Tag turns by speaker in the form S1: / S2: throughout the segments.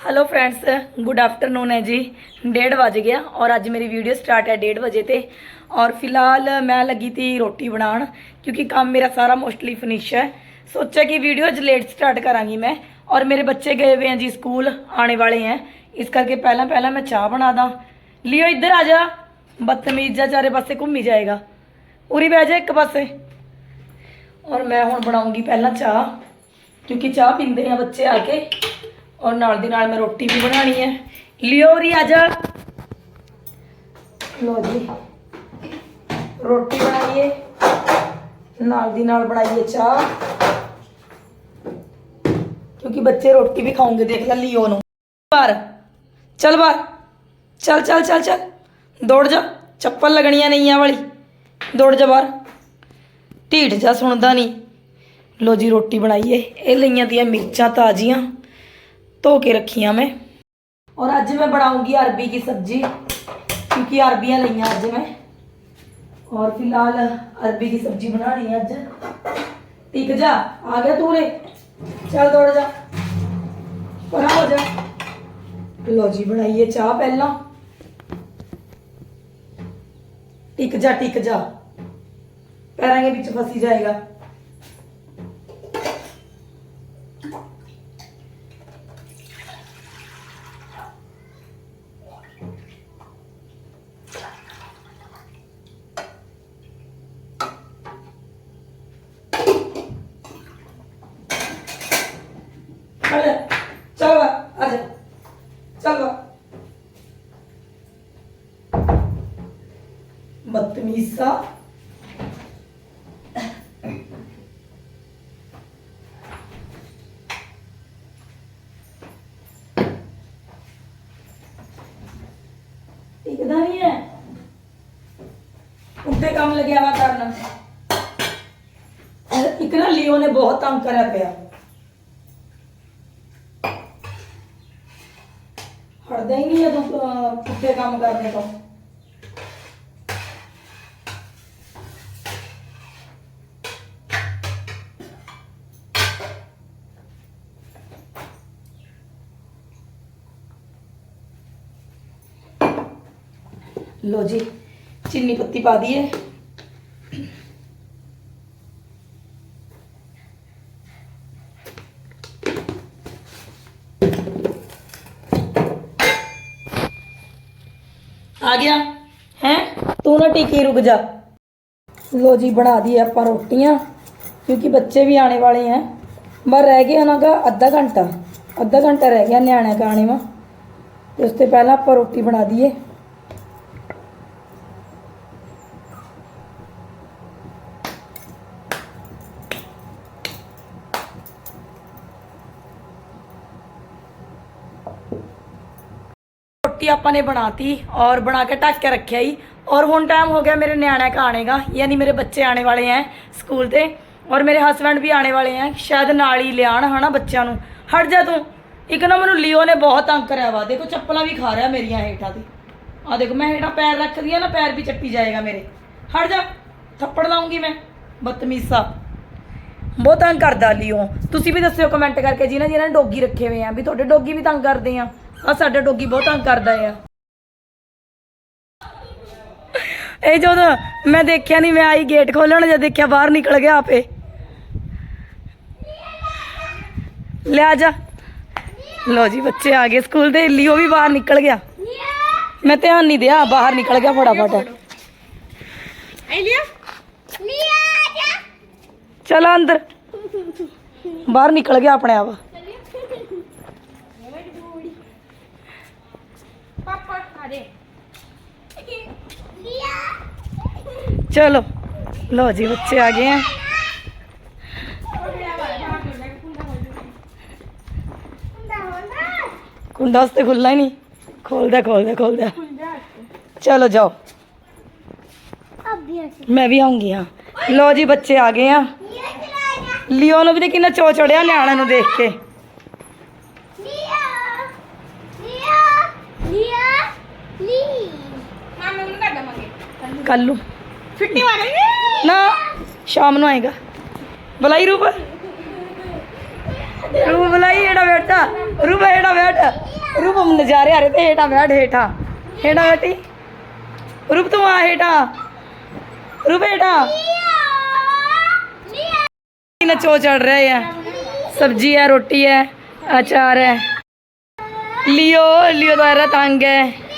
S1: Hello ਫਰੈਂड्स good afternoon ਹੈ ਜੀ 1:30 ਵਜ ਗਿਆ ਔਰ ਅੱਜ ਮੇਰੀ ਵੀਡੀਓ ਸਟਾਰਟ ਹੈ 1:30 ਵਜੇ ਤੇ ਔਰ ਫਿਲਹਾਲ ਮੈਂ ਲੱਗੀ ਤੀ ਰੋਟੀ ਬਣਾਉਣ ਕਿਉਂਕਿ ਕੰਮ ਮੇਰਾ ਸਾਰਾ ਮੋਸਟਲੀ ਫਿਨਿਸ਼ ਹੈ ਸੋਚਿਆ ਕਿ ਵੀਡੀਓ ਅੱਜ ਲੇਟ ਸਟਾਰਟ ਕਰਾਂਗੀ ਮੈਂ ਔਰ ਮੇਰੇ ਬੱਚੇ ਗਏ ਹੋਏ ਹੈ ਜੀ ਸਕੂਲ ਆਣੇ ਵਾਲੇ ਹੈ ਇਸ ਕਰਕੇ ਪਹਿਲਾਂ ਪਹਿਲਾਂ ਮੈਂ ਚਾਹ ਬਣਾ ਦਾਂ ਲਿਓ ਇੱਧਰ ਆ ਜਾ ਬਦਤਮੀਜ਼ ਜਿਹਾ ਚਾਰੇ ਪਾਸੇ ਘੁੰਮੀ ਜਾਏਗਾ ਉਰੀ ਬਹਿ ਜਾ ਇੱਕ ਪਾਸੇ ਔਰ ਮੈਂ ਹੁਣ ਬਣਾਉਂਗੀ ਪਹਿਲਾਂ ਚਾਹ ਕਿਉਂਕਿ ਚਾਹ ਪੀਂਦੇ ਆ ਬੱਚੇ ਆ ਕੇ ਔਰ ਨਾਲ ਦੀ ਨਾਲ ਮੈਂ ਰੋਟੀ ਵੀ ਬਣਾਣੀ ਹੈ ਲਿਓ ਰੀ ਆ ਜਾ ਲੋ ਜੀ ਰੋਟੀ ਬਣਾਈਏ ਨਾਲ ਦੀ ਨਾਲ ਬਣਾਈਏ ਚਾਹ ਕਿਉਂਕਿ ਬੱਚੇ ਰੋਟੀ ਵੀ ਖਾਉਂਗੇ ਦੇਖ ਲੈ ਲਿਓ ਨੂੰ ਬਾਹਰ ਚੱਲ ਬਾਹਰ ਚੱਲ ਚੱਲ ਚੱਲ ਚੱਲ ਦੌੜ ਜਾ ਚੱਪਲ ਲੱਗਣੀਆਂ ਨਹੀਂ ਆ ਵਾਲੀ ਦੌੜ ਜਾ ਬਾਹਰ ਢੀਠ ਜਾ ਸੁਣਦਾ ਨਹੀਂ ਲੋ ਜੀ ਰੋਟੀ ਬਣਾਈਏ ਇਹ ਲਈਆਂ ਦੀਆਂ ਮਿਰਚਾਂ ਤਾਜ਼ੀਆਂ ਧੋ ਕੇ ਰੱਖੀਆਂ ਮੈਂ ਔਰ ਅੱਜ ਮੈਂ ਬਣਾਉਂਗੀ ਅਰਬੀ ਦੀ ਸਬਜ਼ੀ ਕਿਉਂਕਿ ਅਰਬੀਆਂ ਲਈਆਂ ਅੱਜ ਮੈਂ ਔਰ ਫਿਲਹਾਲ ਅਰਬੀ ਦੀ ਸਬਜ਼ੀ ਬਣਾਣੀ ਹੈ ਅੱਜ ਟਿਕ ਜਾ ਆ ਗਿਆ ਤੂੰ ਰੇ ਚੱਲ ਦੌੜ ਜਾ ਪਰਾਂ ਹੋ ਜਾ ਲੋ ਜੀ ਬਣਾਈਏ ਚਾਹ ਪਹਿਲਾਂ ਟਿਕ ਜਾ ਟਿਕ ਜਾ ਪੈਰਾਂ ਦੇ ਵਿੱਚ ਫਸੀ ਜਾਏਗਾ चल चल बा, आजा चल बा। बदतमीज सा टिकदा नहीं है ਉੱਤੇ ਕੰਮ ਲੱਗਿਆ ਵਾ ਕਰਨ ਇੱਕ ਨਾ ਲਿਓ ਨੇ ਬਹੁਤ ਤੰਗ ਕਰਿਆ ਪਿਆ देंगे या तो पुट्ठे काम करने को। लो जी चीनी पत्ती पा दी है। आ गया। है? तू ना टिकी रुक जा। लो जी, बना दी आप रोटियाँ क्योंकि बच्चे भी आने वाले हैं मैं रह गया उन्होंने अद्धा घंटा अद्धा घंटा रह गया न्याण का आने में उससे पहला आप रोटी बना दीए ਰੋਟੀ ਆਪਾਂ ਨੇ ਬਣਾਤੀ ਔਰ ਬਣਾ ਕੇ ਢੱਕ ਕੇ ਰੱਖਿਆ ਹੀ ਔਰ ਹੁਣ ਟਾਈਮ ਹੋ ਗਿਆ ਮੇਰੇ ਨਿਆਣਿਆਂ ਕਾ ਆਣੇ ਦਾ, ਯਾਨੀ ਮੇਰੇ ਬੱਚੇ ਆਣੇ ਵਾਲੇ ਹੈ ਸਕੂਲ ਤੇ। ਔਰ ਮੇਰੇ ਹਸਬੰਡ ਵੀ ਆਣੇ ਵਾਲੇ ਹੈ ਸ਼ਾਇਦ ਨਾਲ ਹੀ ਲਿਆਣ ਹਨਾ ਬੱਚਿਆਂ ਨੂੰ। ਹਟ ਜਾ ਤੂੰ। ਇੱਕ ਨਾ ਮੈਨੂੰ ਲਿਓ ਨੇ ਬਹੁਤ ਤੰਗ ਕਰਿਆ ਵਾ। ਦੇਖੋ ਚੱਪਲਾਂ ਵੀ ਖਾ ਰਿਹਾ ਮੇਰੀਆਂ ਹੇਠਾਂ ਤੇ ਆ ਦੇਖੋ, ਮੈਂ ਹੇਠਾਂ ਪੈਰ ਰੱਖਦੀ ਆ ਨਾ, ਪੈਰ ਵੀ ਚੱਟੀ ਜਾਏਗਾ ਮੇਰੇ। ਹਟ ਜਾ। ਥੱਪੜ ਲਾਉਂਗੀ ਮੈਂ। ਬਦਤਮੀਜ਼ਾ। ਬਹੁਤ ਤੰਗ ਕਰਦਾ ਲਿਓ। ਤੁਸੀਂ ਵੀ ਦੱਸਿਓ ਕਮੈਂਟ ਕਰਕੇ ਜਿਹਨਾਂ ਜਿਹਨਾਂ ਨੇ ਡੋਗੀ ਰੱਖੇ ਹੋਏ ਆ, ਵੀ ਤੁਹਾਡੇ ਡੋਗੀ ਵੀ ਤੰਗ ਕਰਦੇ ਆ। ਆ ਸਾਡਾ ਡੋਗੀ ਬਹੁਤ ਤੰਗ ਕਰਦਾ ਆ। ਇਹ ਜਦੋਂ ਮੈਂ ਦੇਖਿਆ ਨਹੀਂ ਮੈਂ ਆਈ ਗੇਟ ਖੋਲਣ ਜਦ ਦੇਖਿਆ ਬਾਹਰ ਨਿਕਲ ਗਿਆ ਆਪੇ। ਲਿਆ ਜਾ। ਲੋ ਜੀ ਬੱਚੇ ਆ ਗਏ ਸਕੂਲ ਦੇ ਲਿਓ ਵੀ ਬਾਹਰ ਨਿਕਲ ਗਿਆ। ਮੈਂ ਧਿਆਨ ਨਹੀਂ ਦਿਆ ਬਾਹਰ ਨਿਕਲ ਗਿਆ ਫਟਾਫਟ। ਚਲ ਅੰਦਰ। ਬਾਹਰ ਨਿਕਲ ਗਿਆ ਆਪਣੇ ਆਪ। ਚਲੋ ਲੋ ਜੀ, ਬੱਚੇ ਆ ਗਏ ਆ। ਕੁੰਡਾ ਉਸਤੇ ਖੁੱਲਾ ਹੀ ਨਹੀਂ। ਖੋਲਦਾ ਖੋਲਦਾ ਖੋਲਦਾ ਚਲੋ ਜਾਓ। ਮੈਂ ਵੀ ਆਉਂਗੀ ਹਾਂ। ਲੋ ਜੀ, ਬੱਚੇ ਆ ਗਏ ਆ। ਲਿਓ ਨੂੰ ਵੀ ਤੇ ਕਿੰਨਾ ਚੋ ਚੜਿਆ ਨਿਆਣਿਆਂ ਨੂੰ ਦੇਖ ਕੇ। ਕੱਲ ਨੂੰ।
S2: ਛੁੱਟੀ ਮਾਰੇ
S1: ਨਾ ਸ਼ਾਮ ਨੂੰ ਆਏਗਾ। ਬੁਲਾਈ ਰੂਪ। ਰੂਪ ਬੁਲਾਈ ਜਿਹੜਾ ਬੇਟਾ ਰੂਪ ਹੇਠਾਂ ਬੈਠ। ਰੂਪ ਨਜ਼ਾਰੇ ਆ ਰਹੇ ਤੇ ਹੇਠਾਂ ਬੈਠ ਹੇਠਾਂ। ਹੇਠਾਂ ਬੈਠੀ। ਰੂਪ ਤੂੰ ਆ ਹੇਠਾਂ। ਰੂਪ ਹੇਠਾਂ। ਨਚੋ ਚੜ ਰਹੇ ਆ ਸਬਜੀ ਹੈ ਰੋਟੀ ਹੈ ਅਚਾਰ ਹੈ। ਲਿਓ ਲਿਓ ਦਾ ਤੰਗ ਹੈ।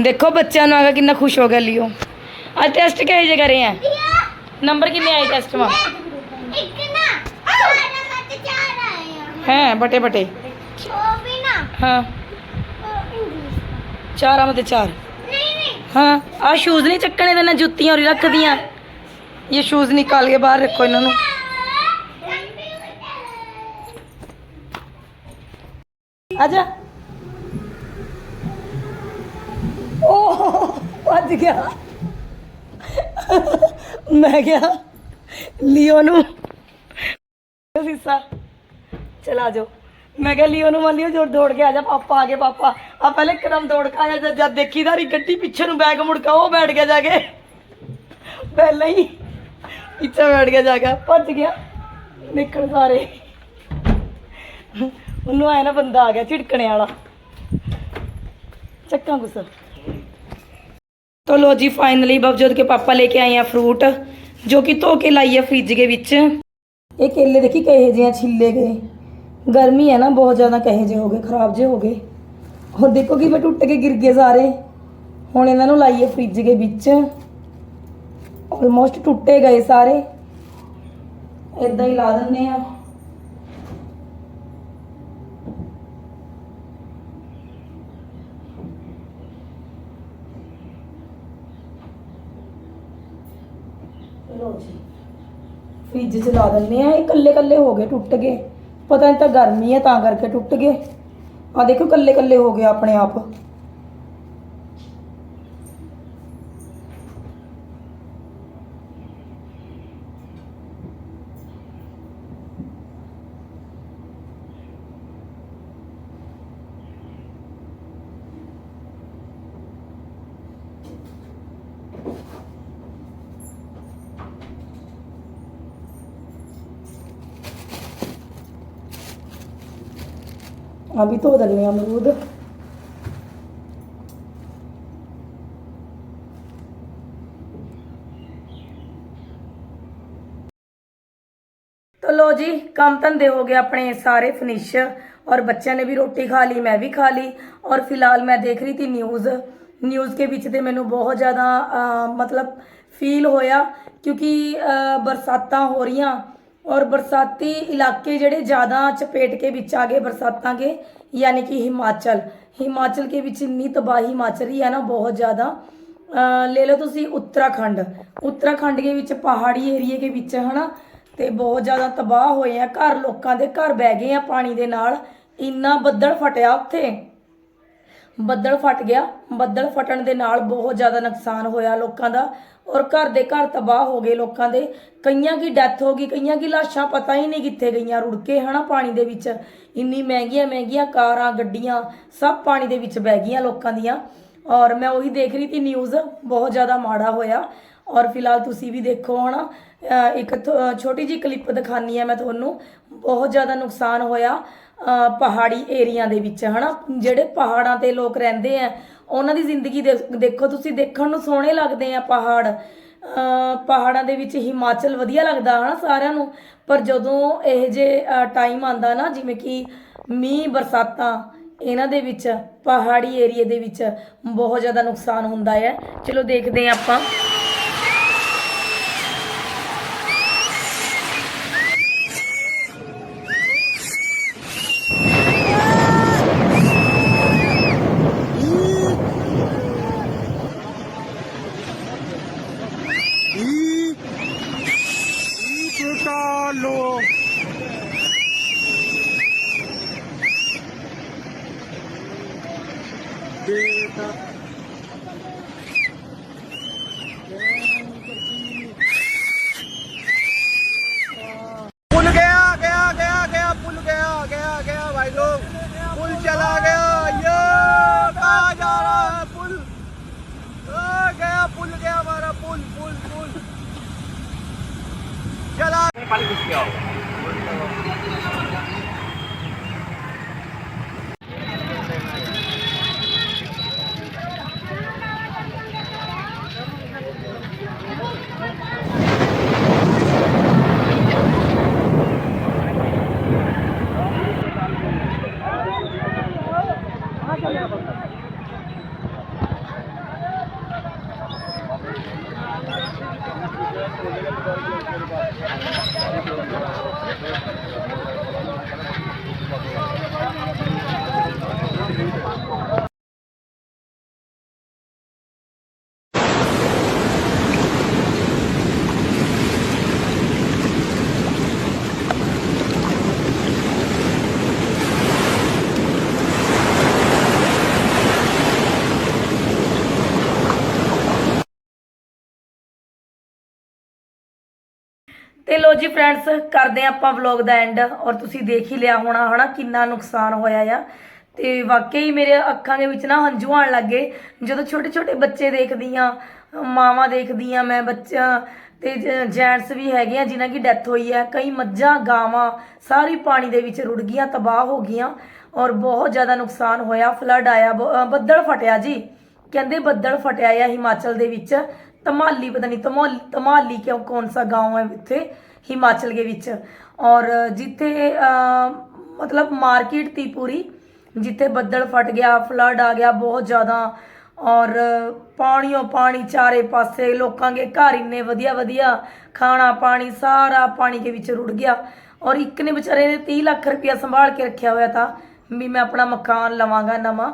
S1: ਦੇਖੋ ਬੱਚਿਆਂ ਨੂੰ ਆਗਾ ਕਿੰਨਾ ਖੁਸ਼ ਹੋ ਗਿਆ ਲਿਓ। ਅੱਜ ਟੈਸਟ ਕਿਹੋ ਜਿਹੇ ਕਰੇ ਆ? ਨੰਬਰ ਕਿੰਨੇ ਆਏ ਟੈਸਟ ਮਾ
S2: ਇੱਕ ਨਾ ਸਾਰਾ ਮਤ ਚਾਰ ਆਇਆ
S1: ਹੈ ਬਟੇ ਬਟੇ।
S2: ਉਹ ਵੀ ਨਾ।
S1: ਹਾਂ। ਚਾਰ ਆਮਦੇ ਚਾਰ।
S2: ਨਹੀਂ ਨਹੀਂ।
S1: ਹਾਂ ਆ ਸ਼ੂਜ਼ ਨਹੀਂ ਚੱਕਣੇ ਦੇ ਨਾ ਜੁੱਤੀਆਂ ਉਰੀ ਰੱਖਦੀਆਂ। ਇਹ ਸ਼ੂਜ਼ ਨਿਕਾਲ ਕੇ ਬਾਹਰ ਰੱਖੋ ਇਹਨਾਂ ਨੂੰ। ਆਜਾ ਭੱਜ ਗਿਆ। ਮੈਂ ਗਿਆ ਲਿਓ ਨੂੰ। ਸੀਸਾ, ਚਲਾ ਜਾਓ। ਮੈਂ ਕਿਹਾ, ਲਿਓ ਨੂੰ ਮੱਲਿਓ ਜੋਰ ਦੌੜ ਕੇ ਆ ਜਾ, ਪਾਪਾ ਆ ਗਏ, ਪਾਪਾ। ਆ ਪਹਿਲੇ ਇੱਕਦਮ ਦੌੜ ਕੇ ਆਇਆ ਜਦ- ਜਦ ਦੇਖੀ ਧਾਰੀ ਗੱਡੀ ਪਿੱਛੇ ਨੂੰ ਬੈਗ ਮੁੜਕਾ ਉਹ ਬੈਠ ਗਿਆ ਜਾ ਕੇ। ਪਹਿਲਾਂ ਹੀ ਪਿੱਛੇ ਬੈਠ ਗਿਆ ਜਾ ਕੇ, ਭੱਜ ਗਿਆ। ਨਿਕਲ ਸਾਰੇ। ਉਹਨੂੰ ਆਇਆ ਨਾ ਬੰਦਾ ਆ ਗਿਆ, ਝਿੜਕਣੇ ਵਾਲਾ। ਚੱਕਾਂ ਗੁੱਸਾ। तो लो जी फाइनली बबजोत के पापा लेके आए हैं फ्रूट जो कि धो के लाई है फ्रिज के विच ये केले देखी कहे जे हैं छिले गए गर्मी है ना बहुत ज़्यादा कहे जे हो गए खराब जे हो गए और देखो कि मैं टुट के गिर गए सारे ਹੁਣ ਇਹਨਾਂ ਨੂੰ ਲਾਈਏ ਫ੍ਰਿਜ ਦੇ ਵਿੱਚ ਆਲਮੋਸਟ ਟੁੱਟੇ ਗਏ ਸਾਰੇ ਇਦਾਂ ਹੀ ਲਾ ਦਿੰਨੇ ਆ ਫ੍ਰਿਜ 'ਚ ਲਾ ਆ, ਇਹ ਕੱਲੇ ਕੱਲੇ ਹੋ ਗਏ ਟੁੱਟ ਗਏ। ਪਤਾ ਨਹੀਂ ਤਾਂ ਗਰਮੀ ਹੈ ਤਾਂ ਕਰਕੇ ਟੁੱਟ ਗਏ। ਆ ਦੇਖੋ ਕੱਲੇ ਕੱਲੇ ਹੋ ਗਏ ਆਪਣੇ ਆਪ। ਆ ਵੀ ਧੋ ਦਿੰਨੇ ਆ ਅਮਰੂਦ तो लो जी ਕੰਮ ਧੰਦੇ ਹੋ ਗਏ ਆਪਣੇ ਸਾਰੇ ਫਿਨਿਸ਼ और ਬੱਚਿਆਂ ਨੇ ਵੀ ਰੋਟੀ ਖਾ ਲਈ ਮੈਂ ਵੀ ਖਾ ਲਈ ਔਰ ਫਿਲਹਾਲ ਮੈਂ ਦੇਖ ਰਹੀ ਥੀ ਨਿਊਜ਼ ਨਿਊਜ਼ ਕੇ ਵਿੱਚ ਤੇ ਮੈਨੂੰ ਬਹੁਤ ਜ਼ਿਆਦਾ ਅਹ, ਮਤਲਬ ਫੀਲ ਹੋਇਆ ਕਿਉਂਕਿ ਅਹ, ਬਰਸਾਤਾਂ ਹੋ ਰਹੀਆਂ ਔਰ ਬਰਸਾਤੀ ਇਲਾਕੇ ਜਿਹੜੇ ਜ਼ਿਆਦਾ ਚਪੇਟ ਕੇ ਵਿੱਚ ਆ ਗਏ ਬਰਸਾਤਾਂ ਕੇ ਯਾਨੀ ਕਿ ਹਿਮਾਚਲ। ਹਿਮਾਚਲ ਕੇ ਵਿੱਚ ਇੰਨੀ ਤਬਾਹੀ ਮਚ ਰਹੀ ਹੈ ਨਾ ਬਹੁਤ ਜ਼ਿਆਦਾ। ਲੈ ਲਓ ਤੁਸੀਂ ਉੱਤਰਾਖੰਡ। ਉੱਤਰਾਖੰਡ ਦੇ ਵਿੱਚ ਪਹਾੜੀ ਏਰੀਏ ਦੇ ਵਿੱਚ, ਹਨਾ? ਤੇ ਬਹੁਤ ਜ਼ਿਆਦਾ ਤਬਾਹ ਹੋਏ ਆ। ਘਰ ਲੋਕਾਂ ਦੇ ਘਰ ਬਹਿ ਗਏ ਆ ਪਾਣੀ ਦੇ ਨਾਲ। ਇੰਨਾ ਬੱਦਲ ਫਟਿਆ ਉੱਥੇ। ਬੱਦਲ ਫਟ ਗਿਆ। ਬੱਦਲ ਫਟਣ ਦੇ ਨਾਲ ਬਹੁਤ ਜ਼ਿਆਦਾ ਨੁਕਸਾਨ ਹੋਇਆ ਲੋਕਾਂ ਦਾ। ਔਰ ਘਰ ਦੇ ਘਰ ਤਬਾਹ ਹੋ ਗਏ ਲੋਕਾਂ ਦੇ। ਕਈਆਂ ਦੀ ਡੈਥ ਹੋ ਗਈ, ਕਈਆਂ ਦੀ ਲਾਸ਼ਾਂ ਪਤਾ ਹੀ ਨਹੀਂ ਕਿੱਥੇ ਗਈਆਂ, ਰੁੜ ਕੇ ਹਨਾ ਪਾਣੀ ਦੇ ਵਿੱਚ। ਇੰਨੀ ਮਹਿੰਗੀਆਂ ਮਹਿੰਗੀਆਂ ਕਾਰਾਂ, ਗੱਡੀਆਂ, ਸਭ ਪਾਣੀ ਦੇ ਵਿੱਚ ਬਹਿ ਗਈਆਂ ਲੋਕਾਂ ਦੀਆਂ। ਔਰ ਮੈਂ ਉਹੀ ਦੇਖ ਰਹੀ ਸੀ ਨਿਊਜ਼ ਬਹੁਤ ਜ਼ਿਆਦਾ ਮਾੜਾ ਹੋਇਆ। ਔਰ ਫਿਲਹਾਲ ਤੁਸੀਂ ਵੀ ਦੇਖੋ ਹਨਾ, ਅਹ ਇੱਕ ਥੋ- ਛੋਟੀ ਜੀ ਕਲਿੱਪ ਦਿਖਾਨੀ ਆ ਮੈਂ ਤੁਹਾਨੂੰ। ਬਹੁਤ ਜ਼ਿਆਦਾ ਨੁਕਸਾਨ ਹੋਇਆ ਪਹਾੜੀ ਏਰੀਆ ਦੇ ਵਿੱਚ ਹਨਾ। ਜਿਹੜੇ ਪਹਾੜਾਂ ਤੇ ਲੋਕ ਰਹਿੰਦੇ ਆ ਉਹਨਾਂ ਦੀ ਜ਼ਿੰਦਗੀ ਦੇ- ਦੇਖੋ, ਤੁਸੀਂ ਦੇਖਣ ਨੂੰ ਸੋਹਣੇ ਲੱਗਦੇ ਆ ਪਹਾੜ। ਪਹਾੜਾਂ ਦੇ ਵਿੱਚ ਹਿਮਾਚਲ ਵਧੀਆ ਲੱਗਦਾ ਹਨਾ ਸਾਰਿਆਂ ਨੂੰ। ਪਰ ਜਦੋਂ ਇਹ ਜੇ ਟਾਈਮ ਆਂਦਾ ਨਾ, ਜਿਵੇਂ ਕਿ ਮੀਂਹ, ਬਰਸਾਤਾਂ, ਇਹਨਾਂ ਦੇ ਵਿੱਚ, ਪਹਾੜੀ ਏਰੀਏ ਦੇ ਵਿੱਚ ਬਹੁਤ ਜ਼ਿਆਦਾ ਨੁਕਸਾਨ ਹੁੰਦਾ ਹੈ। ਚਲੋ ਦੇਖਦੇ ਹਾਂ ਆਪਾਂ।
S3: पुल गया गया गया गया पुल गया गया गया भाई लोग पुल चला गया ये कहा जा रहा है पुल आ, गया पुल गया हमारा पुल पुल पुल चला
S1: ਤੇ ਲੋ ਜੀ ਫਰੈਂਡਸ ਕਰਦੇ ਹਾਂ ਆਪਾਂ ਵਲੌਗ ਦਾ ਐਂਡ ਔਰ ਤੁਸੀਂ ਦੇਖ ਹੀ ਲਿਆ ਹੋਣਾ ਹਨਾ ਕਿੰਨਾ ਨੁਕਸਾਨ ਹੋਇਆ ਆ। ਤੇ ਵਾਕਈ ਮੇਰੇ ਅੱਖਾਂ ਦੇ ਵਿੱਚ ਨਾ ਹੰਝੂ ਆਉਣ ਲੱਗੇ ਜਦੋਂ ਛੋਟੇ ਛੋਟੇ ਬੱਚੇ ਦੇਖਦੀ ਦੇਖਦੀਆਂ, ਮਾਵਾਂ ਦੇਖਦੀ ਦੇਖਦੀਆਂ, ਮੈਂ ਬੱਚਾ ਤੇ ਜੈਂਟਸ ਵੀ ਹੈਗੇ ਆ ਜਿਨ੍ਹਾਂ ਦੀ ਡੈਥ ਹੋਈ ਹੈ ਕਈ ਮੱਝਾਂ, ਗਾਵਾਂ, ਸਾਰੀ ਪਾਣੀ ਦੇ ਵਿੱਚ ਰੁੜ ਗਈਆਂ, ਤਬਾਹ ਹੋ ਗਈਆਂ ਔਰ ਬਹੁਤ ਜ਼ਿਆਦਾ ਨੁਕਸਾਨ ਹੋਇਆ। ਫਲੱਡ ਆਇਆ, ਬ- ਅਹ ਬੱਦਲ ਫਟਿਆ ਜੀ। ਕਹਿੰਦੇ ਬੱਦਲ ਫਟਿਆ ਆ ਹਿਮਾਚਲ ਦੇ ਵਿੱਚ। तमाली ਪਤਾ ਨਹੀਂ तमोल तमाली ਕਿਉਂ, ਕੌਣ ਸਾ ਗਾਉਂ ਹੈ ਇੱਥੇ, ਹਿਮਾਚਲ ਦੇ ਵਿੱਚ। ਔਰ ਜਿੱਥੇ ਮਤਲਬ ਮਾਰਕੀਟ ਤੀ ਪੂਰੀ, ਜਿੱਥੇ ਬੱਦਲ ਫਟ ਗਿਆ ਫਲੱਡ ਆ ਗਿਆ ਬਹੁਤ ਜ਼ਿਆਦਾ, ਔਰ ਪਾਣੀਓ ਪਾਣੀ ਚਾਰੇ ਪਾਸੇ, ਲੋਕਾਂ ਦੇ ਘਰ ਇੰਨੇ ਵਧੀਆ ਵਧੀਆ, ਖਾਣਾ ਪਾਣੀ, ਸਾਰਾ ਪਾਣੀ ਦੇ ਵਿੱਚ ਰੁੜ ਗਿਆ। ਔਰ ਇੱਕ ਨੇ ਵਿਚਾਰੇ ਨੇ 30 ਲੱਖ ਰੁਪਇਆ ਸੰਭਾਲ ਕੇ ਰੱਖਿਆ ਹੋਇਆ ਤਾਂ, ਵੀ ਮੈਂ ਆਪਣਾ ਮਕਾਨ ਲਵਾਂਗਾ ਨਵਾਂ।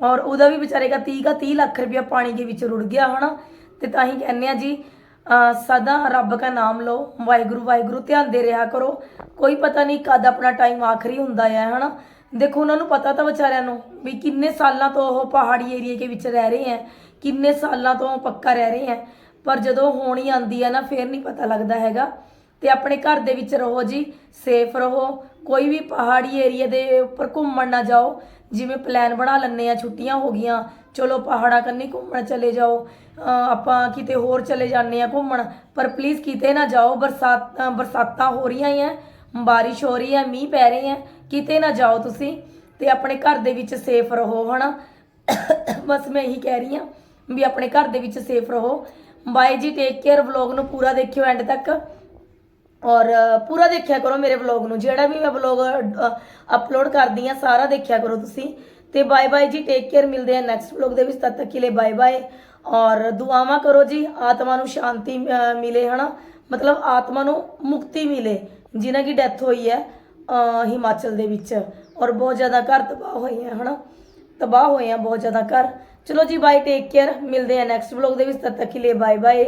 S1: ਔਰ ਉਹਦਾ ਵੀ ਵਿਚਾਰੇ ਦਾ 30 ਦਾ 30 ਲੱਖ ਰੁਪਇਆ ਪਾਣੀ ਦੇ ਵਿੱਚ ਰੁੜ ਗਿਆ, ਹਨਾ? ਤੇ ਤਾਂ ਹੀ ਕਹਿੰਦੇ ਆ ਜੀ, ਅਹ ਸਦਾ ਰੱਬ ਦਾ ਨਾਮ ਲਓ, ਵਾਹਿਗੁਰੂ ਵਾਹਿਗੁਰੂ, ਧਿਆਨ ਦੇ ਰਿਹਾ ਕਰੋ। ਕੋਈ ਪਤਾ ਨਹੀਂ ਕਦ ਆਪਣਾ ਟਾਈਮ ਆਖਰੀ ਹੁੰਦਾ ਹੈ ਹਨਾ? ਦੇਖੋ, ਉਹਨਾਂ ਨੂੰ ਪਤਾ ਤਾਂ ਵਿਚਾਰਿਆਂ ਨੂੰ ਵੀ ਕਿੰਨੇ ਸਾਲਾਂ ਤੋਂ ਉਹ ਪਹਾੜੀ ਏਰੀਏ ਦੇ ਵਿੱਚ ਰਹਿ ਰਹੇ ਹੈ ਕਿੰਨੇ ਸਾਲਾਂ ਤੋਂ ਪੱਕਾ ਰਹਿ ਰਹੇ ਹੈ ਪਰ ਜਦੋਂ ਹੋਣੀ ਆਂਦੀ ਹੈ ਨਾ, ਫੇਰ ਨਹੀਂ ਪਤਾ ਲੱਗਦਾ ਹੈਗਾ। ਤੇ ਆਪਣੇ ਘਰ ਦੇ ਵਿੱਚ ਰਹੋ ਜੀ ਸੇਫ ਰਹੋ। ਕੋਈ ਵੀ ਪਹਾੜੀ ਏਰੀਆ ਦੇ ਉੱਪਰ ਘੁੰਮਣ ਨਾ ਜਾਓ। ਜਿਵੇਂ ਪਲਾਨ ਬਣਾ ਲੈਂਦੇ ਆ, ਛੁੱਟੀਆਂ ਹੋ ਗਈਆਂ, ਚਲੋ ਪਹਾੜਾਂ ਕੰਨੀ ਘੁੰਮਣ ਚਲੇ ਜਾਓ। ਆਪਾਂ ਕਿਤੇ ਹੋਰ ਚਲੇ ਜਾਂਦੇ ਆ ਘੁੰਮਣ, ਪਰ ਪਲੀਜ਼ ਕਿਤੇ ਨਾ ਜਾਓ, ਬਰਸਾਤ ਬਰਸਾਤਾਂ ਹੋ ਰਹੀਆਂ ਐ, ਬਾਰਿਸ਼ ਹੋ ਰਹੀ ਹੈ ਮੀਂਹ ਪੈ ਰਹੇ ਹੈ ਕਿਤੇ ਨਾ ਜਾਓ ਤੁਸੀਂ ਤੇ ਆਪਣੇ ਘਰ ਦੇ ਵਿੱਚ ਸੇਫ ਰਹੋ, ਹਨਾ? ਬਸ ਮੈਂ ਇਹੀ ਕਹਿ ਰਹੀ ਹਾਂ ਵੀ ਆਪਣੇ ਘਰ ਦੇ ਵਿੱਚ ਸੇਫ ਰਹੋ। ਬਾਏ ਜੀ ਟੇਕ ਕੇਅਰ ਵਲੌਗ ਨੂੰ ਪੂਰਾ ਦੇਖਿਓ ਐਂਡ ਤੱਕ। ਔਰ ਪੂਰਾ ਦੇਖਿਆ ਕਰੋ ਮੇਰੇ ਵਲੌਗ ਨੂੰ, ਜਿਹੜਾ ਵੀ ਮੈਂ ਵਲੌਗ ਅਪਲੋਡ ਕਰਦੀ ਆ ਸਾਰਾ ਦੇਖਿਆ ਕਰੋ ਤੁਸੀਂ। ਤੇ ਬਾਏ ਬਾਏ ਜੀ ਟੇਕ ਕੇਅਰ ਮਿਲਦੇ ਆ ਨੈਕਸਟ ਵਲੌਗ ਦੇ ਵਿੱਚ, ਤਦ ਤੱਕ ਲਈ ਬਾਏ ਬਾਏ ਔਰ ਦੁਆਵਾਂ ਕਰੋ ਜੀ ਆਤਮਾ ਨੂੰ ਸ਼ਾਂਤੀ ਅ, ਮਿਲੇ ਹਨਾ? ਮਤਲਬ ਆਤਮਾ ਨੂੰ ਮੁਕਤੀ ਮਿਲੇ ਜਿਨ੍ਹਾਂ ਦੀ ਡੈਥ ਹੋਈ ਹੈ ਹਿਮਾਚਲ ਦੇ ਵਿੱਚ। ਔਰ ਬਹੁਤ ਜ਼ਿਆਦਾ ਘਰ ਤਬਾਹ ਹੋਏ ਹੈ ਹਨਾ? ਤਬਾਹ ਹੋਏ ਆ ਬਹੁਤ ਜ਼ਿਆਦਾ ਘਰ। ਚਲੋ ਜੀ ਬਾਏ ਟੇਕ ਕੇਅਰ ਮਿਲਦੇ ਆ ਨੈਕਸਟ ਵਲੌਗ ਦੇ ਵਿੱਚ ਤਦ ਤੱਕ ਕੇ ਲਈ ਬਾਏ ਬਾਏ